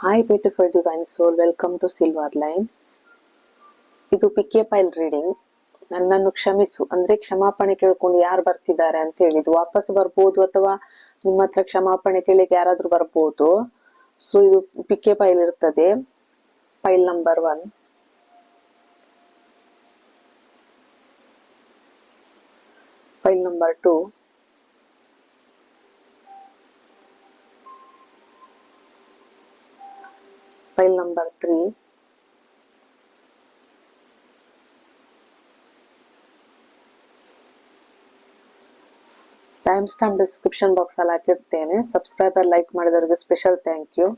Hi beautiful divine soul welcome to silver line ಇದು pick a pile reading ನನ್ನನ್ನು ಕ್ಷಮಿಸು. ಅಂದ್ರೆ ಕ್ಷಮಾಪಣೆ ಕೇಳ್ಕೊಂಡು ಯಾರು ಬರ್ತಿದ್ದಾರೆ ಅಂತ ಹೇಳಿ ಇದು ವಾಪಸ್ ಬರ್ಬೋದು ಅಥವಾ ನಿಮ್ಮ ಹತ್ರ ಕ್ಷಮಾಪಣೆ ಕೇಳಿಕ್ಕೆ ಯಾರಾದ್ರೂ ಬರ್ಬೋದು? ಸೊ ಇದು ಪಿಕೆ ಪೈಲ್ ಇರ್ತದೆ. Pile number one file number two file number three time stamp description box ಅಲ್ಲಿ ಹಾಕಿರ್ತೇನೆ. ಸಬ್ಸ್ಕ್ರೈಬರ್ ಲೈಕ್ ಮಾಡಿದವರಿಗೆ special thank you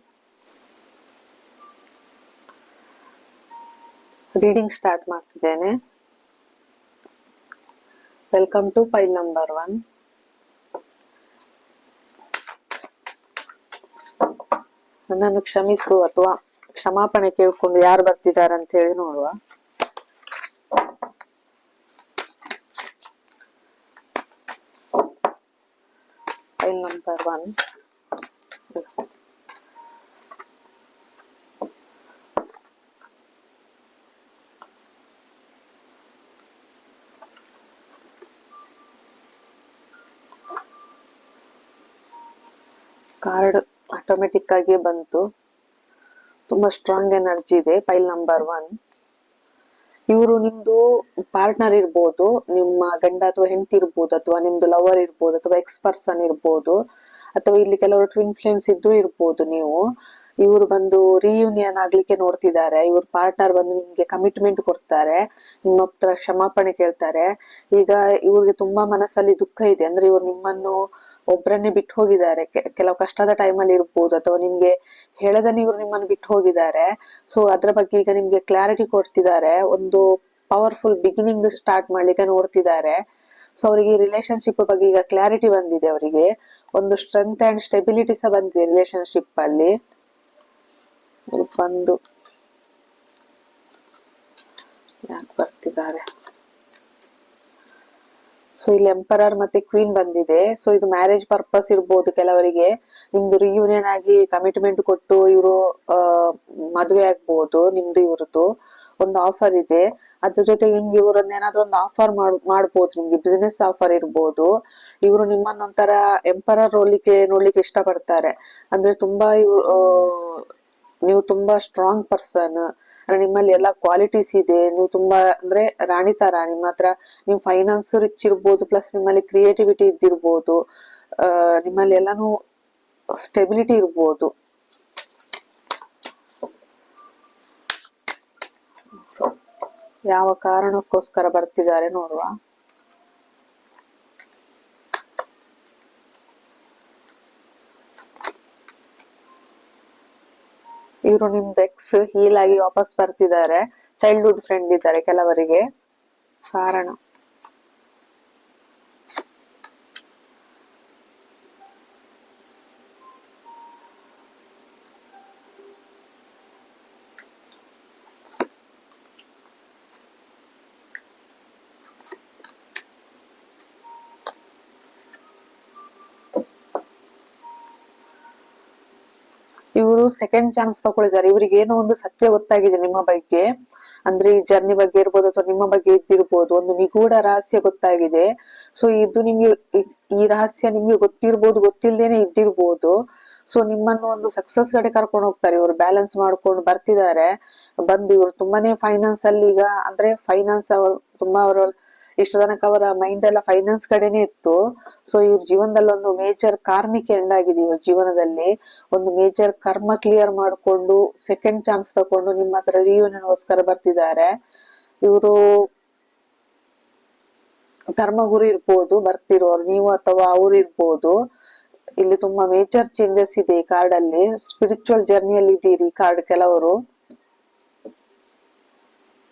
reading start ಮಾಡ್ತಿದ್ದೇನೆ. Welcome to file number one ನನ್ನನ್ನು ಕ್ಷಮಿಸು ಅಥವಾ ಕ್ಷಮಾಪಣೆ ಕೇಳ್ಕೊಂಡು ಯಾರು ಬರ್ತಿದ್ದಾರೆ ಅಂತ ಹೇಳಿ ನೋಡುವ. ಕಾರ್ಡ್ ಆಟೋಮೆಟಿಕ್ ಆಗಿ ಬಂತು. ತುಂಬಾ ಸ್ಟ್ರಾಂಗ್ ಎನರ್ಜಿ ಇದೆ ಫೈಲ್ ನಂಬರ್ ಒನ್ ಇವರು ನಿಮ್ದು ಪಾರ್ಟ್ನರ್ ಇರ್ಬೋದು, ನಿಮ್ಮ ಗಂಡ ಅಥವಾ ಹೆಂಡತಿ ಇರ್ಬೋದು, ಅಥವಾ ನಿಮ್ದು ಲವರ್ ಇರ್ಬೋದು, ಅಥವಾ ಎಕ್ಸ್ ಪರ್ಸನ್ ಇರ್ಬೋದು, ಅಥವಾ ಇಲ್ಲಿ ಕೆಲವರು ಟ್ವಿನ್ ಫ್ಲೇಮ್ಸ್ ಇದ್ರೂ ಇರ್ಬೋದು ನೀವು. ಇವರು ಬಂದು ರಿಯೂನಿಯನ್ ಆಗ್ಲಿಕ್ಕೆ ನೋಡ್ತಿದ್ದಾರೆ, ಇವ್ರ ಪಾರ್ಟ್ನರ್ ಬಂದು ನಿಮ್ಗೆ ಕಮಿಟ್ಮೆಂಟ್ ಕೊಡ್ತಾರೆ, ನಿಮ್ಮ ಹತ್ರ ಕ್ಷಮಾಪಣೆ ಕೇಳ್ತಾರೆ. ಈಗ ಇವ್ರಿಗೆ ತುಂಬಾ ಮನಸ್ಸಲ್ಲಿ ದುಃಖ ಇದೆ, ಅಂದ್ರೆ ಇವ್ರು ನಿಮ್ಮನ್ನು ಒಬ್ರನ್ನೇ ಬಿಟ್ಟು ಹೋಗಿದ್ದಾರೆ. ಕೆಲವು ಕಷ್ಟದ ಟೈಮಲ್ಲಿ ಇರ್ಬೋದು. ಅಥವಾ ನಿಮ್ಗೆ ಹೇಳದ ಇವ್ರು ನಿಮ್ಮನ್ನು ಬಿಟ್ಟು ಹೋಗಿದ್ದಾರೆ. ಸೊ ಅದ್ರ ಬಗ್ಗೆ ಈಗ ನಿಮ್ಗೆ ಕ್ಲಾರಿಟಿ ಕೊಡ್ತಿದ್ದಾರೆ. ಒಂದು ಪವರ್ಫುಲ್ ಬಿಗಿನಿಂಗ್ ಸ್ಟಾರ್ಟ್ ಮಾಡ್ಲಿಕ್ಕೆ ನೋಡ್ತಿದ್ದಾರೆ. ಸೊ ಅವರಿಗೆ ರಿಲೇಶನ್ಶಿಪ್ ಬಗ್ಗೆ ಈಗ ಕ್ಲಾರಿಟಿ ಬಂದಿದೆ ಅವರಿಗೆ. ಒಂದು ಸ್ಟ್ರೆಂತ್ ಅಂಡ್ ಸ್ಟೆಬಿಲಿಟಿ ಸಹ ಬಂದಿದೆ ರಿಲೇಶನ್ಶಿಪ್ ಅಲ್ಲಿ. ಒಂದು ಯಾಕೆ ಬರ್ತಿದ್ದಾರೆ? ಸೊ ಇಲ್ಲಿ ಎಂಪರರ್ ಮತ್ತೆ ಕ್ವೀನ್ ಬಂದಿದೆ. ಸೊ ಇದು ಮ್ಯಾರೇಜ್ ಪರ್ಪಸ್ ಇರ್ಬೋದು ಕೆಲವರಿಗೆ. ನಿಮ್ದು ರಿಯೂನಿಯನ್ ಆಗಿ ಕಮಿಟ್ಮೆಂಟ್ ಕೊಟ್ಟು ಇವರು ಮದುವೆ ಆಗ್ಬೋದು ನಿಮ್ದು ಇವ್ರದ್ದು. ಒಂದು ಆಫರ್ ಇದೆ. ಅದ್ರ ಜೊತೆಗೆ ನಿಮ್ಗೆ ಇವರನ್ನ ಏನಾದ್ರು ಒಂದು ಆಫರ್ ಮಾಡ್, ಮಾಡ್ಬೋದು. ನಿಮ್ಗೆ ಬಿಸ್ನೆಸ್ ಆಫರ್ ಇರ್ಬೋದು. ಇವರು ನಿಮ್ಮನ್ನೊಂಥರ ಎಂಪರರ್ ರೋಲಿಕ್ಕೆ ನೋಡ್ಲಿಕ್ಕೆ ಇಷ್ಟಪಡ್ತಾರೆ. ಅಂದ್ರೆ ತುಂಬಾ ಇವ್ರು ನೀವು ತುಂಬಾ ಸ್ಟ್ರಾಂಗ್ ಪರ್ಸನ್ ಅಂದ್ರೆ ನಿಮ್ಮಲ್ಲಿ ಎಲ್ಲಾ ಕ್ವಾಲಿಟೀಸ್ ಇದೆ, ನೀವು ತುಂಬಾ ಅಂದ್ರೆ ರಾಣಿ ತರ, ನಿಮ್ಮ ಹತ್ರ ನೀವು ಫೈನಾನ್ಸ್ ರಿಚ್ ಇರ್ಬೋದು ಪ್ಲಸ್ ನಿಮ್ಮಲ್ಲಿ ಕ್ರಿಯೇಟಿವಿಟಿ ಇದ್ದಿರ್ಬೋದು ನಿಮ್ಮಲ್ಲಿ ಎಲ್ಲಾನು ಸ್ಟೆಬಿಲಿಟಿ ಇರ್ಬೋದು. ಯಾವ ಕಾರಣಕ್ಕೋಸ್ಕರ ಬರ್ತಿದ್ದಾರೆ ನೋಡುವ. ಇವರು ನಿಮ್ದು ಎಕ್ಸ್ ಹೀಲ್ ಆಗಿ ವಾಪಸ್ ಬರ್ತಿದ್ದಾರೆ. ಚೈಲ್ಡ್ಹುಡ್ ಫ್ರೆಂಡ್ ಇದ್ದಾರೆ ಕೆಲವರಿಗೆ. ಕಾರಣ. ಇವರು ಸೆಕೆಂಡ್ ಚಾನ್ಸ್ ತಗೊಳಿದ್ದಾರೆ ಇವರಿಗೆ ಏನೋ ಒಂದು ಸತ್ಯ ಗೊತ್ತಾಗಿದೆ ನಿಮ್ಮ ಬಗ್ಗೆ. ಅಂದ್ರೆ ಈ ಜರ್ನಿ ಬಗ್ಗೆ ಇರ್ಬೋದು ಅಥವಾ ನಿಮ್ಮ ಬಗ್ಗೆ ಇದ್ದಿರ್ಬೋದು. ಒಂದು ನಿಗೂಢ ರಹಸ್ಯ ಗೊತ್ತಾಗಿದೆ. ಸೊ ಇದು ನಿಮ್ಗೆ ಈ- ರಹಸ್ಯ ನಿಮ್ಗೆ ಗೊತ್ತಿರ್ಬೋದು ಗೊತ್ತಿಲ್ಲದೇನೆ ಇದ್ದಿರ್ಬೋದು. ಸೊ ನಿಮ್ಮನ್ನು ಒಂದು ಸಕ್ಸಸ್ ಕಡೆ ಕರ್ಕೊಂಡು ಹೋಗ್ತಾರೆ. ಇವರು ಬ್ಯಾಲೆನ್ಸ್ ಮಾಡ್ಕೊಂಡು ಬರ್ತಿದ್ದಾರೆ. ಬಂದು ಇವರು ತುಂಬಾನೇ ಫೈನಾನ್ಸ್ ಅಲ್ಲಿ ಈಗ, ಅಂದ್ರೆ ಫೈನಾನ್ಸ್ ಅವರು, ತುಂಬಾ ಅವರು ಇಷ್ಟು ತನಕ ಅವರ ಮೈಂಡ್ ಎಲ್ಲ ಫೈನಾನ್ಸ್ ಕಡೆನೇ ಇತ್ತು. ಸೊ ಇವ್ರ ಜೀವನದಲ್ಲಿ ಒಂದು ಮೇಜರ್ ಕಾರ್ಮಿಕ ಎಂಡ್ ಆಗಿದೆ ಇವ್ರ ಜೀವನದಲ್ಲಿ. ಒಂದು ಮೇಜರ್ ಕರ್ಮ ಕ್ಲಿಯರ್ ಮಾಡ್ಕೊಂಡು ಸೆಕೆಂಡ್ ಚಾನ್ಸ್ ತಕೊಂಡು ನಿಮ್ಮ ಹತ್ರ ರಿಯೂನಿಯನ್ಗೋಸ್ಕರ ಬರ್ತಿದ್ದಾರೆ. ಇವರು ಧರ್ಮಗುರು ಇರ್ಬೋದು, ಬರ್ತಿರೋರು, ನೀವು ಅಥವಾ ಅವ್ರು ಇರ್ಬೋದು. ಇಲ್ಲಿ ತುಂಬಾ ಮೇಜರ್ ಚೇಂಜಸ್ ಇದೆ ಈ ಕಾರ್ಡ್ ಅಲ್ಲಿ. ಸ್ಪಿರಿಚುವಲ್ ಜರ್ನಿಯಲ್ಲಿ ಇದ್ದೀರಿ ಕಾರ್ಡ್ ಕೆಲವರು.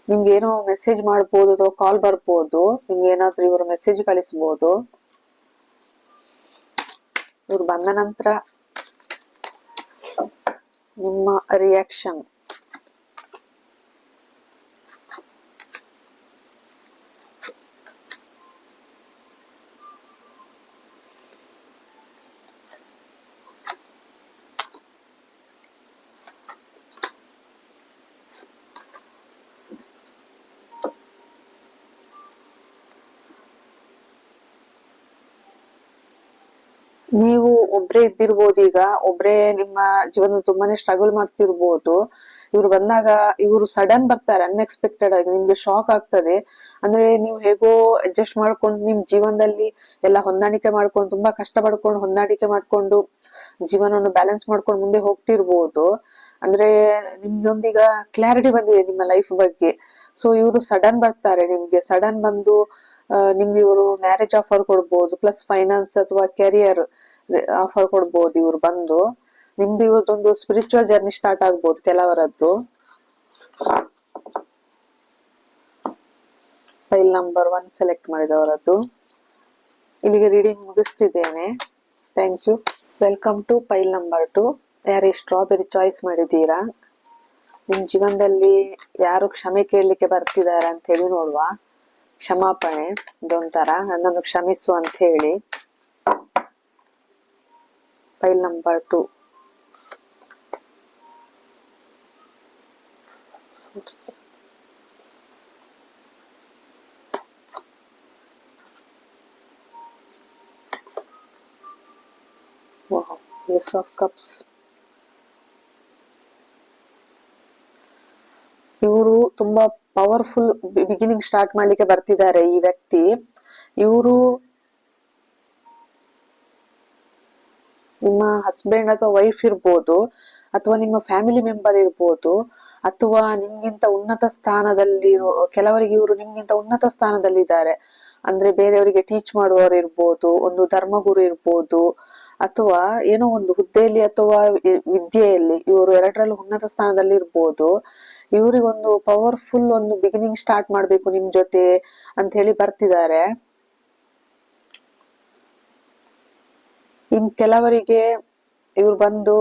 ನಿಮ್ಗೆ ಏನೋ ಮೆಸೇಜ್ ಮಾಡ್ಬೋದು ಅಥವಾ ಕಾಲ್ ಬರ್ಬೋದು, ನಿಮ್ಗೆ ಏನಾದ್ರೂ ಇವರು ಮೆಸೇಜ್ ಕಳಿಸ್ಬೋದು. ಇವ್ರು ಬಂದ ನಂತರ ನಿಮ್ಮ ರಿಯಾಕ್ಷನ್ ನೀವು ಒಬ್ರೇ ಇದ್ದಿರ್ಬೋದು ಈಗ, ಒಬ್ರೇ ನಿಮ್ಮ ಜೀವನ ತುಂಬಾನೇ ಸ್ಟ್ರಗಲ್ ಮಾಡ್ತಿರ್ಬೋದು. ಇವ್ರು ಬಂದಾಗ ಇವರು ಸಡನ್ ಬರ್ತಾರೆ ಅನ್ಎಕ್ಸ್ಪೆಕ್ಟೆಡ್ ಆಗಿ, ನಿಮ್ಗೆ ಶಾಕ್ ಆಗ್ತದೆ. ಅಂದ್ರೆ ನೀವು ಹೇಗೋ ಅಡ್ಜಸ್ಟ್ ಮಾಡ್ಕೊಂಡು, ನಿಮ್ ಜೀವನದಲ್ಲಿ ಎಲ್ಲ ಹೊಂದಾಣಿಕೆ ಮಾಡ್ಕೊಂಡು, ತುಂಬಾ ಕಷ್ಟ ಪಡ್ಕೊಂಡು ಹೊಂದಾಣಿಕೆ ಮಾಡ್ಕೊಂಡು, ಜೀವನವನ್ನು ಬ್ಯಾಲೆನ್ಸ್ ಮಾಡ್ಕೊಂಡು ಮುಂದೆ ಹೋಗ್ತಿರ್ಬೋದು. ಅಂದ್ರೆ ನಿಮ್ಗೊಂದೀಗ ಕ್ಲಾರಿಟಿ ಬಂದಿದೆ ನಿಮ್ಮ ಲೈಫ್ ಬಗ್ಗೆ. ಸೊ ಇವರು ಸಡನ್ ಬರ್ತಾರೆ ನಿಮ್ಗೆ. ಸಡನ್ ಬಂದು ನಿಮ್ಗೆ ಇವರು ಮ್ಯಾರೇಜ್ ಆಫರ್ ಕೊಡ್ಬೋದು ಪ್ಲಸ್ ಫೈನಾನ್ಸ್ ಅಥವಾ ಕೆರಿಯರ್ ಆಫರ್ ಕೊಡ್ಬೋದು ಇವ್ರು ಬಂದು. ನಿಮ್ದು ಇವತ್ತೊಂದು ಸ್ಪಿರಿಚುವಲ್ ಜರ್ನಿ ಸ್ಟಾರ್ಟ್ ಆಗ್ಬೋದು ಕೆಲವರದ್ದು. ಫೈಲ್ ನಂಬರ್ ಒನ್ ಸೆಲೆಕ್ಟ್ ಮಾಡಿದವರದ್ದು. ಇಲ್ಲಿಗೆ reading ಮುಗಿಸ್ತಿದ್ದೇನೆ. Thank you welcome to file number two ಯಾರು ಸ್ಟ್ರಾಬೆರಿ ಚಾಯ್ಸ್ ಮಾಡಿದ್ದೀರಾ? ನಿಮ್ ಜೀವನದಲ್ಲಿ ಯಾರು ಕ್ಷಮೆ ಕೇಳಲಿಕ್ಕೆ ಬರ್ತಿದ್ದಾರೆ ಅಂತ ಹೇಳಿ ನೋಡುವ. ಕ್ಷಮಾಪಣೆ, ಇದೊಂಥರ ನನ್ನನ್ನು ಕ್ಷಮಿಸು ಅಂತ ಹೇಳಿ file number two Wow, Ace. ಇವರು ತುಂಬಾ ಪವರ್ಫುಲ್ ಬಿಗಿನಿಂಗ್ ಸ್ಟಾರ್ಟ್ ಮಾಡ್ಲಿಕ್ಕೆ ಬರ್ತಿದ್ದಾರೆ ಈ ವ್ಯಕ್ತಿ ಇವರು ನಿಮ್ಮ ಹಸ್ಬೆಂಡ್ ಅಥವಾ ವೈಫ್ ಇರ್ಬೋದು, ಅಥವಾ ನಿಮ್ಮ ಫ್ಯಾಮಿಲಿ ಮೆಂಬರ್ ಇರ್ಬೋದು, ಅಥವಾ ನಿಮ್ಗಿಂತ ಉನ್ನತ ಸ್ಥಾನದಲ್ಲಿ ಕೆಲವರಿಗೆ ಇವರು ನಿಮ್ಗಿಂತ ಉನ್ನತ ಸ್ಥಾನದಲ್ಲಿ ಇದ್ದಾರೆ ಅಂದ್ರೆ ಬೇರೆಯವರಿಗೆ ಟೀಚ್ ಮಾಡುವವರು ಇರ್ಬೋದು, ಒಂದು ಧರ್ಮಗುರು ಇರ್ಬೋದು, ಅಥವಾ ಏನೋ ಒಂದು ಹುದ್ದೆಯಲ್ಲಿ ಅಥವಾ ವಿದ್ಯೆಯಲ್ಲಿ ಇವರು ಎರಡರಲ್ಲೂ ಉನ್ನತ ಸ್ಥಾನದಲ್ಲಿ ಇರ್ಬೋದು. ಇವರಿಗೊಂದು ಪವರ್ಫುಲ್ ಒಂದು ಬಿಗಿನಿಂಗ್ ಸ್ಟಾರ್ಟ್ ಮಾಡ್ಬೇಕು ನಿಮ್ ಜೊತೆ ಅಂತ ಹೇಳಿ ಬರ್ತಿದ್ದಾರೆ. ಇನ್ ಕೆಲವರಿಗೆ ಇವ್ರು ಬಂದು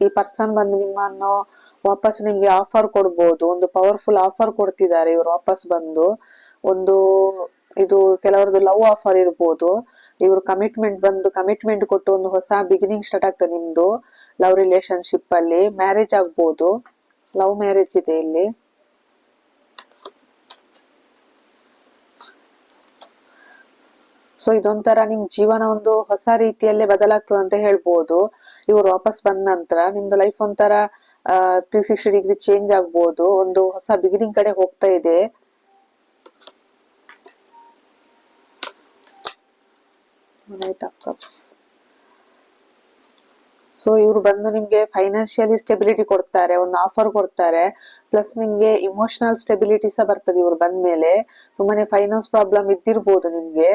ಈ ಪರ್ಸನ್ ಬಂದು ನಿಮ್ಮನ್ನು ವಾಪಸ್ ನಿಮ್ಗೆ ಆಫರ್ ಕೊಡ್ಬೋದು, ಒಂದು ಪವರ್ಫುಲ್ ಆಫರ್ ಕೊಡ್ತಿದ್ದಾರೆ ಇವ್ರು ವಾಪಸ್ ಬಂದು. ಒಂದು ಇದು ಕೆಲವರದ್ದು ಲವ್ ಆಫರ್ ಇರ್ಬೋದು. ಇವ್ರು ಕಮಿಟ್ಮೆಂಟ್ ಬಂದು ಕಮಿಟ್ಮೆಂಟ್ ಕೊಟ್ಟು ಒಂದು ಹೊಸ ಬಿಗಿನಿಂಗ್ ಸ್ಟಾರ್ಟ್ ಆಗ್ತದೆ ನಿಮ್ದು ಲವ್ ರಿಲೇಶನ್ಶಿಪ್ ಅಲ್ಲಿ. ಮ್ಯಾರೇಜ್ ಆಗ್ಬೋದು. ಲವ್ ಮ್ಯಾರೇಜ್ ಇದೆ ಇಲ್ಲಿ. ಸೊ ಇದೊಂಥರ ನಿಮ್ ಜೀವನ ಒಂದು ಹೊಸ ರೀತಿಯಲ್ಲೇ ಬದಲಾಗ್ತದೆ ಅಂತ ಹೇಳ್ಬೋದು. ಇವ್ರು ವಾಪಸ್ ಬಂದ ನಂತರ ನಿಮ್ದು ಲೈಫ್ ಒಂಥರ ತ್ರೀ ಸಿಕ್ಸ್ಟಿ ಡಿಗ್ರಿ ಚೇಂಜ್ ಆಗ್ಬೋದು. ಒಂದು ಹೊಸ ಬಿಗಿನಿಂಗ್ ಕಡೆ ಹೋಗ್ತಾ ಇದೆ. ಸೊ ಇವ್ರು ಬಂದು ನಿಮ್ಗೆ ಫೈನಾನ್ಷಿಯಲಿ ಸ್ಟೆಬಿಲಿಟಿ ಕೊಡ್ತಾರೆ, ಒಂದು ಆಫರ್ ಕೊಡ್ತಾರೆ. ಪ್ಲಸ್ ನಿಮ್ಗೆ ಇಮೋಷನಲ್ ಸ್ಟೆಬಿಲಿಟಿ ಸಹ ಬರ್ತದೆ ಇವ್ರು ಬಂದ್ಮೇಲೆ. ತುಂಬಾನೇ ಫೈನಾನ್ಸ್ ಪ್ರಾಬ್ಲಮ್ ಇದ್ದಿರ್ಬೋದು ನಿಮ್ಗೆ.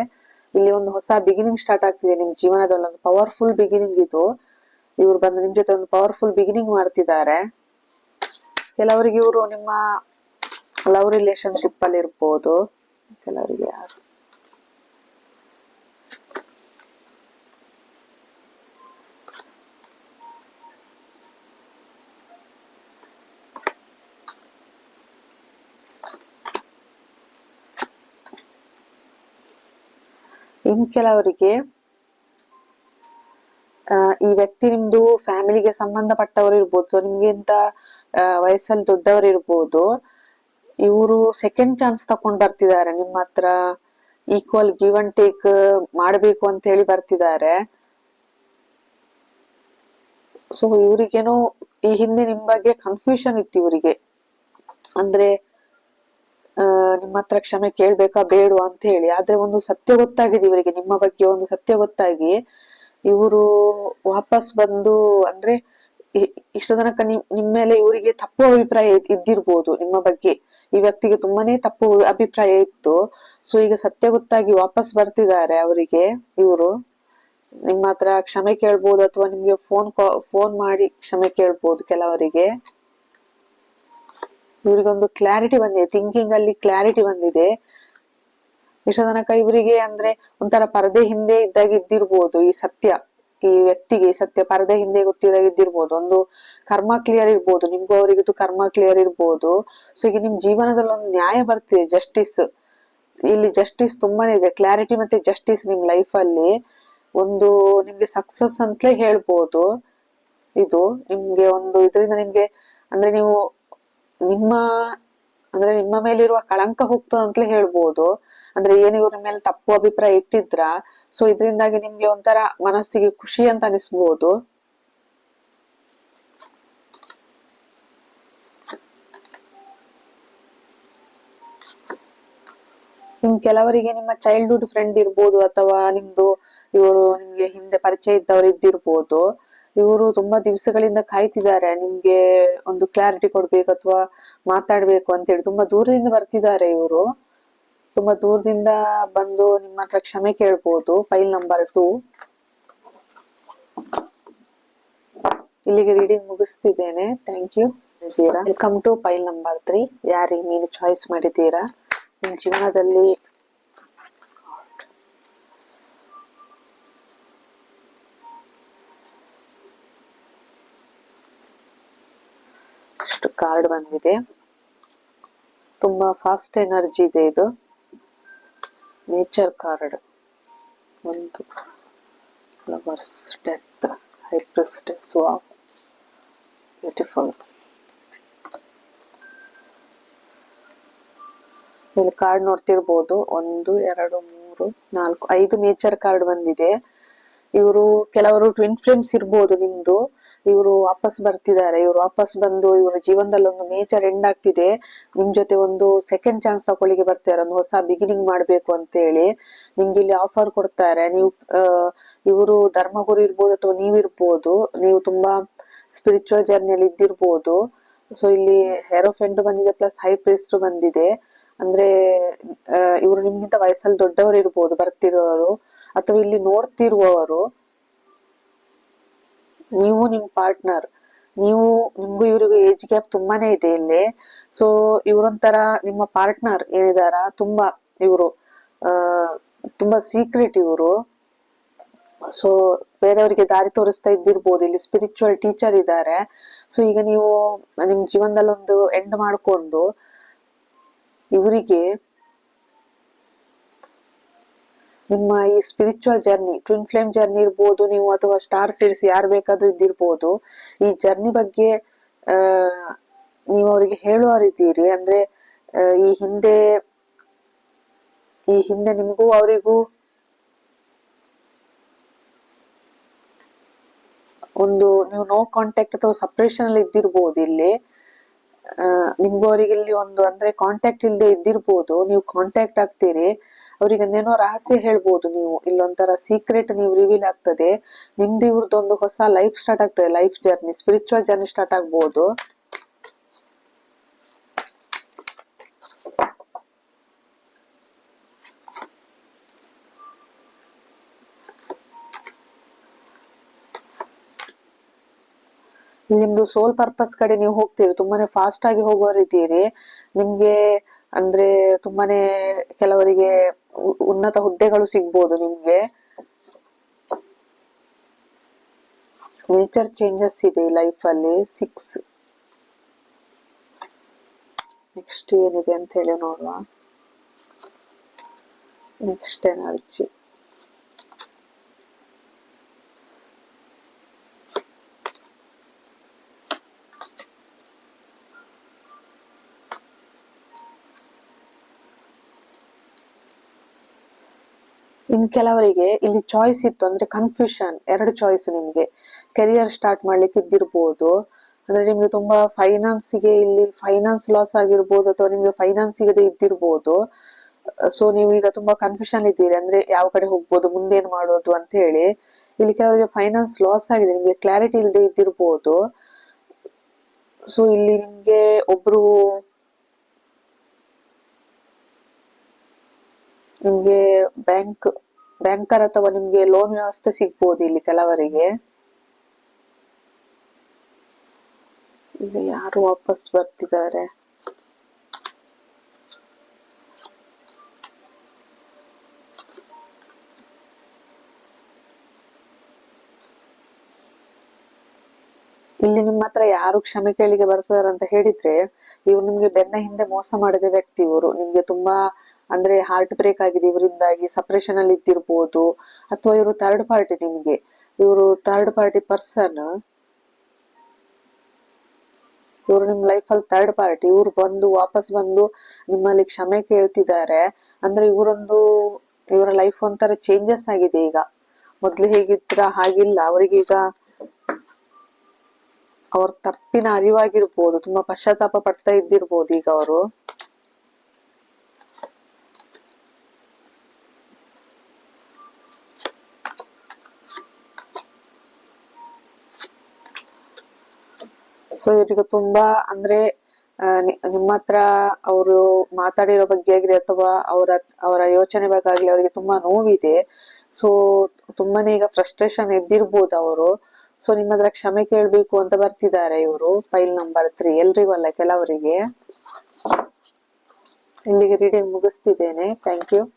ಇಲ್ಲಿ ಒಂದು ಹೊಸ ಬಿಗಿನಿಂಗ್ ಸ್ಟಾರ್ಟ್ ಆಗ್ತಿದೆ. ನಿಮ್ ಜೀವನದಲ್ಲಿ ಒಂದು ಪವರ್ಫುಲ್ ಬಿಗಿನಿಂಗ್ ಇದು. ಇವ್ರು ಬಂದು ನಿಮ್ ಜೊತೆ ಒಂದು ಪವರ್ಫುಲ್ ಬಿಗಿನಿಂಗ್ ಮಾಡ್ತಿದ್ದಾರೆ. ಕೆಲವರಿಗೆ ಇವರು ನಿಮ್ಮ ಲವ್ ರಿಲೇಶನ್ಶಿಪ್ ಅಲ್ಲಿ ಇರ್ಬೋದು ಕೆಲವರಿಗೆ ಯಾರು? ಇನ್ ಕೆಲವರಿಗೆ ಈ ವ್ಯಕ್ತಿ ನಿಮ್ದು ಫ್ಯಾಮಿಲಿಗೆ ಸಂಬಂಧಪಟ್ಟವರು ಇರ್ಬೋದು ನಿಮ್ಗಿಂತ ವಯಸ್ಸಲ್ಲಿ ದೊಡ್ಡವರು ಇರ್ಬೋದು, ಇವರು ಸೆಕೆಂಡ್ ಚಾನ್ಸ್ ತಕೊಂಡ್ ಬರ್ತಿದ್ದಾರೆ, ನಿಮ್ಮ ಹತ್ರ ಈಕ್ವಲ್ ಗಿವ್ ಅಂಡ್ ಟೇಕ್ ಮಾಡ್ಬೇಕು ಅಂತ ಹೇಳಿ ಬರ್ತಿದ್ದಾರೆ. ಸೊ ಇವರಿಗೇನೋ ಈ ಹಿಂದೆ ನಿಮ್ ಬಗ್ಗೆ ಕನ್ಫ್ಯೂಷನ್ ಇತ್ತು ಇವರಿಗೆ. ಅಂದ್ರೆ ನಿಮ್ಮ ಹತ್ರ ಕ್ಷಮೆ ಕೇಳ್ಬೇಕಾ ಬೇಡ ಅಂತ ಹೇಳಿ. ಆದ್ರೆ ಒಂದು ಸತ್ಯ ಗೊತ್ತಾಗಿದೆ ಇವರಿಗೆ, ನಿಮ್ಮ ಬಗ್ಗೆ ಒಂದು ಸತ್ಯ ಗೊತ್ತಾಗಿ ಇವರು ವಾಪಸ್ ಬಂದು ಅಂದ್ರೆ ಇಷ್ಟು ತನಕ ನಿಮ್ ನಿಮ್ ಮೇಲೆ ಇವರಿಗೆ ತಪ್ಪು ಅಭಿಪ್ರಾಯ ಇದ್- ಇದ್ದಿರ್ಬೋದು ನಿಮ್ಮ ಬಗ್ಗೆ. ಈ ವ್ಯಕ್ತಿಗೆ ತುಂಬಾನೇ ತಪ್ಪು ಅಭಿಪ್ರಾಯ ಇತ್ತು. ಸೊ ಈಗ ಸತ್ಯ ಗೊತ್ತಾಗಿ ವಾಪಸ್ ಬರ್ತಿದ್ದಾರೆ ಅವರಿಗೆ ಇವರು. ನಿಮ್ಮ ಹತ್ರ ಕ್ಷಮೆ ಕೇಳ್ಬೋದು ಅಥವಾ ನಿಮ್ಗೆ ಫೋನ್ ಫೋನ್ ಮಾಡಿ ಕ್ಷಮೆ ಕೇಳ್ಬೋದು ಕೆಲವರಿಗೆ. ಇವ್ರಿಗೊಂದು ಕ್ಲಾರಿಟಿ ಬಂದಿದೆ. ಥಿಂಕಿಂಗ್ ಅಲ್ಲಿ ಕ್ಲಾರಿಟಿ ಬಂದಿದೆ. ಎಷ್ಟೋ ತನಕ ಇವರಿಗೆ ಅಂದ್ರೆ ಒಂಥರ ಪರದೆ ಹಿಂದೆ ಇದ್ದಾಗ ಇದ್ದಿರ್ಬೋದು ಈ ಸತ್ಯ. ಈ ವ್ಯಕ್ತಿಗೆ ಸತ್ಯ ಪರದೆ ಹಿಂದೆ ಗೊತ್ತಿದ್ದಾಗ ಇದ್ದಿರ್ಬೋದು ಒಂದು ಕರ್ಮ ಕ್ಲಿಯರ್ ಇರ್ಬೋದು. ನಿಮ್ಗೂ ಅವರಿಗಿದು ಕರ್ಮ ಕ್ಲಿಯರ್ ಇರ್ಬೋದು. ಸೊ ಈಗ ನಿಮ್ ಜೀವನದಲ್ಲಿ ಒಂದು ನ್ಯಾಯ ಬರ್ತಿದೆ ಜಸ್ಟಿಸ್ ಇಲ್ಲಿ ಜಸ್ಟಿಸ್ ತುಂಬಾನೇ ಇದೆ. ಕ್ಲಾರಿಟಿ ಮತ್ತೆ ಜಸ್ಟಿಸ್ ನಿಮ್ ಲೈಫ್ ಅಲ್ಲಿ ಒಂದು ನಿಮ್ಗೆ ಸಕ್ಸಸ್ ಅಂತಲೇ ಹೇಳ್ಬೋದು. ಇದು ನಿಮ್ಗೆ ಒಂದು, ಇದರಿಂದ ನಿಮ್ಗೆ ಅಂದ್ರೆ ನೀವು ನಿಮ್ಮ, ಅಂದ್ರೆ ನಿಮ್ಮ ಮೇಲಿರುವ ಕಳಂಕ ಹೋಗ್ತದೆ ಅಂತಲೇ ಹೇಳ್ಬೋದು. ಅಂದ್ರೆ ಏನು ಇವ್ರ ಮೇಲೆ ತಪ್ಪು ಅಭಿಪ್ರಾಯ ಇಟ್ಟಿದ್ರ ಸೊ ಇದರಿಂದಾಗಿ ನಿಮ್ಗೆ ಒಂಥರ ಮನಸ್ಸಿಗೆ ಖುಷಿ ಅಂತ ಅನಿಸ್ಬೋದು. ನಿಮ್ ಕೆಲವರಿಗೆ ನಿಮ್ಮ ಚೈಲ್ಡ್ಹುಡ್ ಫ್ರೆಂಡ್ ಇರ್ಬೋದು ಅಥವಾ ನಿಮ್ದು ಇವರು ನಿಮ್ಗೆ ಹಿಂದೆ ಪರಿಚಯ ಇದ್ದವ್ರು ಇದ್ದಿರ್ಬೋದು. ಇವರು ತುಂಬಾ ದಿವಸಗಳಿಂದ ಕಾಯ್ತಿದ್ದಾರೆ. ನಿಮ್ಗೆ ಒಂದು ಕ್ಲಾರಿಟಿ ಕೊಡ್ಬೇಕು ಅಥವಾ ಮಾತಾಡ್ಬೇಕು ಅಂತೇಳಿ ತುಂಬಾ ದೂರದಿಂದ ಬರ್ತಿದ್ದಾರೆ ಇವರು. ತುಂಬಾ ದೂರದಿಂದ ಬಂದು ನಿಮ್ಮ ಹತ್ರ ಕ್ಷಮೆ ಕೇಳ್ಬೋದು. ಫೈಲ್ ನಂಬರ್ ಟೂ ಇಲ್ಲಿಗೆ reading ಮುಗಿಸ್ತಿದ್ದೇನೆ. Thank you welcome to file number three ಯಾರಿಗೆ ನೀವು ಚಾಯ್ಸ್ ಮಾಡಿದ್ದೀರಾ? ನಿಮ್ಮ ಜೀವನದಲ್ಲಿ ಇಷ್ಟು ಕಾರ್ಡ್ ಬಂದಿದೆ. ತುಂಬಾ ಫಾಸ್ಟ್ ಎನರ್ಜಿ ಇದೆ ಇದು. ನೇಚರ್ ಕಾರ್ಡ್ ಒಂದು flowers death high priestess wow beautiful ಇಲ್ಲಿ ಕಾರ್ಡ್ ನೋಡ್ತಿರ್ಬೋದು. ಒಂದು, ಎರಡು, ಮೂರು, ನಾಲ್ಕು, ಐದು ನೇಚರ್ ಕಾರ್ಡ್ ಬಂದಿದೆ. ಇವರು ಕೆಲವರು ಟ್ವಿನ್ ಫ್ಲೇಮ್ಸ್ ಇರ್ಬೋದು ನಿಮ್ದು. ಇವರು ವಾಪಸ್ ಬರ್ತಿದ್ದಾರೆ, ಇವರು ವಾಪಸ್ ಬಂದು ಇವರ ಜೀವನದಲ್ಲಿ ಒಂದು ಮೇಜರ್ ಎಂಡ್ ಆಗ್ತಿದೆ. ನಿಮ್ ಜೊತೆ ಒಂದು ಸೆಕೆಂಡ್ ಚಾನ್ಸ್ ತಗೊಳ್ಳಿಗೆ ಬರ್ತಾರೆ ಒಂದು ಹೊಸ ಬಿಗಿನಿಂಗ್ ಮಾಡ್ಬೇಕು ಅಂತ ಹೇಳಿ. ನಿಮ್ಗೆ ಇಲ್ಲಿ ಆಫರ್ ಕೊಡ್ತಾರೆ. ನೀವು ಇವರು ಧರ್ಮಗುರು ಇರ್ಬೋದು ಅಥವಾ ನೀವಿರ್ಬೋದು ನೀವು ತುಂಬಾ ಸ್ಪಿರಿಚುವಲ್ ಜರ್ನಿಯಲ್ಲಿ ಇದ್ದಿರ್ಬೋದು. ಸೊ ಇಲ್ಲಿ ಹೆರೋಫೆಂಡ್ ಬಂದಿದೆ ಪ್ಲಸ್ ಹೈ ಪ್ರೇಸ್ ಬಂದಿದೆ. ಅಂದ್ರೆ ಇವರು ನಿಮ್ಗಿಂತ ವಯಸ್ಸಲ್ಲಿ ದೊಡ್ಡವರು ಇರ್ಬೋದು, ಬರ್ತಿರೋರು. ಅಥವಾ ಇಲ್ಲಿ ನೋಡ್ತಿರುವವರು. ನೀವು ನಿಮ್ ಪಾರ್ಟ್ನರ್ ನೀವು ನಿಮ್ಗೂ ಇವ್ರಿಗೂ ಏಜ್ ಗ್ಯಾಪ್ ತುಂಬಾನೇ ಇದೆ ಇಲ್ಲಿ. ಸೊ ಇವ್ರೊಂಥರ ನಿಮ್ಮ ಪಾರ್ಟ್ನರ್ ಏನಿದಾರ, ತುಂಬಾ ಇವರು ತುಂಬಾ ಸೀಕ್ರೆಟ್ ಇವರು. ಸೊ ಬೇರೆಯವರಿಗೆ ದಾರಿ ತೋರಿಸ್ತಾ ಇದ್ದಿರ್ಬೋದು, ಇಲ್ಲಿ ಸ್ಪಿರಿಚುವಲ್ ಟೀಚರ್ ಇದ್ದಾರೆ ಸೊ ಈಗ ನೀವು ನಿಮ್ ಜೀವನದಲ್ಲಿ ಒಂದು ಎಂಡ್ ಮಾಡ್ಕೊಂಡು, ಇವರಿಗೆ ನಿಮ್ಮ ಈ spiritual journey twin flame journey ಇರ್ಬೋದು, ನೀವು ಅಥವಾ ಸ್ಟಾರ್ ಸೀಡ್ಸ್ ಯಾರು ಬೇಕಾದ್ರೂ ಇದ್ದಿರ್ಬೋದು, ಈ ಜರ್ನಿ ಬಗ್ಗೆ ನೀವು ಅವರಿಗೆ ಇರಿ. ಅಂದ್ರೆ ಈ ಹಿಂದೆ ಈ ಹಿಂದೆ ನಿಮಗೂ ಅವರಿಗೂ ಒಂದು, ನೀವು ನೋ ಕಾಂಟ್ಯಾಕ್ಟ್ ಅಥವಾ ಸಪ್ರೇಷನ್ ಅಲ್ಲಿ ಇದ್ದಿರ್ಬೋದು ಇಲ್ಲಿ. ನಿಮ್ಗೂ ಅವರಿಗೆ ಇಲ್ಲಿ ಒಂದು, ಅಂದ್ರೆ ಕಾಂಟ್ಯಾಕ್ಟ್ ಇಲ್ಲದೆ ಇದ್ದಿರ್ಬೋದು. ನೀವು ಕಾಂಟ್ಯಾಕ್ಟ್ ಆಗ್ತೀರಿ. ಅವ್ರಿಗೆ ಒಂದೇನೋ ರಹಸ್ಯ ಹೇಳ್ಬೋದು ನೀವು. ಇಲ್ಲೊಂಥರ ಸೀಕ್ರೆಟ್ ನೀವು ರಿವೀಲ್ ಆಗ್ತದೆ. ನಿಮ್ದು ಇವ್ರದ್ದೊಂದು ಹೊಸ ಲೈಫ್ ಸ್ಟಾರ್ಟ್ ಆಗ್ತದೆ life journey spiritual journey start ಆಗ್ಬೋದು. ನಿಮ್ದು ಸೋಲ್ ಪರ್ಪಸ್ ಕಡೆ ನೀವು ಹೋಗ್ತೀರಿ, ತುಂಬಾನೇ ಫಾಸ್ಟ್ ಆಗಿ ಹೋಗೋರಿದ್ದೀರಿ. ನಿಮ್ಗೆ ಅಂದ್ರೆ ತುಂಬಾನೇ ಕೆಲವರಿಗೆ ಉನ್ನತ ಹುದ್ದೆಗಳು ಸಿಗ್ಬೋದು ನಿಮ್ಗೆ. ನೇಚರ್ ಚೇಂಜಸ್ ಇದೆ ಲೈಫ್ ಅಲ್ಲಿ ಸಿಕ್ಸ್ ನೆಕ್ಸ್ಟ್ ಏನಿದೆ ಅಂತ ಹೇಳಿ ನೋಡುವ. ನೆಕ್ಸ್ಟ್ ಎನರ್ಜಿ ಇನ್ ಕೆಲವರಿಗೆ ಇಲ್ಲಿ ಚಾಯ್ಸ್ ಇತ್ತು ಅಂದ್ರೆ ಕನ್ಫ್ಯೂಷನ್ ಎರಡು ಚಾಯ್ಸ್ ನಿಮ್ಗೆ. ಕೆರಿಯರ್ ಸ್ಟಾರ್ಟ್ ಮಾಡ್ಲಿಕ್ಕೆ ಇದ್ದಿರ್ಬೋದು. ಅಂದ್ರೆ ನಿಮ್ಗೆ ತುಂಬಾ ಫೈನಾನ್ಸ್ಗೆ ಇಲ್ಲಿ ಫೈನಾನ್ಸ್ ಲಾಸ್ ಆಗಿರ್ಬೋದು ಅಥವಾ ನಿಮ್ಗೆ ಫೈನಾನ್ಸ್ಗೆ ಇದ್ದಿರ್ಬೋದು. ಸೊ ನೀವು ಈಗ ತುಂಬಾ ಕನ್ಫ್ಯೂಷನ್ ಇದ್ದೀರಿ. ಅಂದ್ರೆ ಯಾವ ಕಡೆ ಹೋಗ್ಬೋದು ಮುಂದೇನ್ ಮಾಡೋದು ಅಂತ ಹೇಳಿ. ಇಲ್ಲಿ ಕೆಲವರಿಗೆ ಫೈನಾನ್ಸ್ ಲಾಸ್ ಆಗಿದೆ. ನಿಮ್ಗೆ ಕ್ಲಾರಿಟಿ ಇಲ್ಲದೆ ಇದ್ದಿರ್ಬೋದು. ಸೊ ಇಲ್ಲಿ ನಿಮ್ಗೆ ಒಬ್ರು ನಿಮ್ಗೆ ಬ್ಯಾಂಕ್, ಬ್ಯಾಂಕರ್ ಅಥವಾ ನಿಮ್ಗೆ ಲೋನ್ ವ್ಯವಸ್ಥೆ ಸಿಗ್ಬೋದು ಇಲ್ಲಿ ಕೆಲವರಿಗೆ. ಇಲ್ಲಿ ಯಾರು ವಾಪಸ್ ಬರ್ತಿದ್ದಾರೆ? ಇಲ್ಲಿ ನಿಮ್ಮ ಹತ್ರ ಯಾರು ಕ್ಷಮೆ ಕೇಳಿಗೆ ಬರ್ತಾರೆ ಅಂತ ಹೇಳಿದ್ರೆ, ಇವ್ರು ನಿಮ್ಗೆ ಬೆನ್ನ ಹಿಂದೆ ಮೋಸ ಮಾಡಿದ ವ್ಯಕ್ತಿ ಇವರು. ನಿಮ್ಗೆ ತುಂಬಾ ಅಂದ್ರೆ ಹಾರ್ಟ್ ಬ್ರೇಕ್ ಆಗಿದೆ, ಇವರಿಂದಾಗಿ ಸಪ್ರೇಷನ್ ಅಲ್ಲಿ ಇದ್ದಿರ್ಬೋದು. ಅಥವಾ ಇವರು ಥರ್ಡ್ ಪಾರ್ಟಿ ನಿಮ್ಗೆ. ಇವರು ಥರ್ಡ್ ಪಾರ್ಟಿ ಪರ್ಸನ್ ಇವರು ನಿಮ್ ಲೈಫ್ ಅಲ್ಲಿ ಥರ್ಡ್ ಪಾರ್ಟಿ ಇವ್ರು ಬಂದು, ವಾಪಸ್ ಬಂದು ನಿಮ್ಮಲ್ಲಿ ಕ್ಷಮೆ ಕೇಳ್ತಿದ್ದಾರೆ. ಅಂದ್ರೆ ಇವರೊಂದು, ಇವರ ಲೈಫ್ ಒಂಥರ ಚೇಂಜಸ್ ಆಗಿದೆ ಈಗ. ಮೊದ್ಲು ಹೇಗಿದ್ರ ಹಾಗಿಲ್ಲ. ಅವರಿಗೀಗ ಅವ್ರ ತಪ್ಪಿನ ಅರಿವಾಗಿರ್ಬೋದು. ತುಂಬಾ ಪಶ್ಚಾತ್ತಾಪ ಪಡ್ತಾ ಇದ್ದಿರ್ಬೋದು ಈಗ ಅವರು. ಸೊ ಇವ್ರಿಗೆ ತುಂಬಾ ಅಂದ್ರೆ ನಿಮ್ಮ ಹತ್ರ ಅವರು ಮಾತಾಡಿರೋ ಬಗ್ಗೆ ಆಗ್ಲಿ ಅಥವಾ ಅವರ ಅವರ ಯೋಚನೆ ಬಗ್ಗೆ ಆಗ್ಲಿ ಅವರಿಗೆ ತುಂಬಾ ನೋವಿದೆ. ಸೊ ತುಂಬಾನೇ ಈಗ ಫ್ರಸ್ಟ್ರೇಷನ್ ಎದ್ದಿರ್ಬೋದು ಅವರು. ಸೊ ನಿಮ್ಮ ಹತ್ರ ಕ್ಷಮೆ ಕೇಳ್ಬೇಕು ಅಂತ ಬರ್ತಿದ್ದಾರೆ ಇವರು ಫೈಲ್ ನಂಬರ್ ತ್ರೀ ಎಲ್ರಿಗೂ ಅಲ್ಲ ಕೆಲವರಿಗೆ. ಇಲ್ಲಿಗೆ ರೀಡಿಂಗ್ ಮುಗಿಸ್ತಿದ್ದೇನೆ. Thank you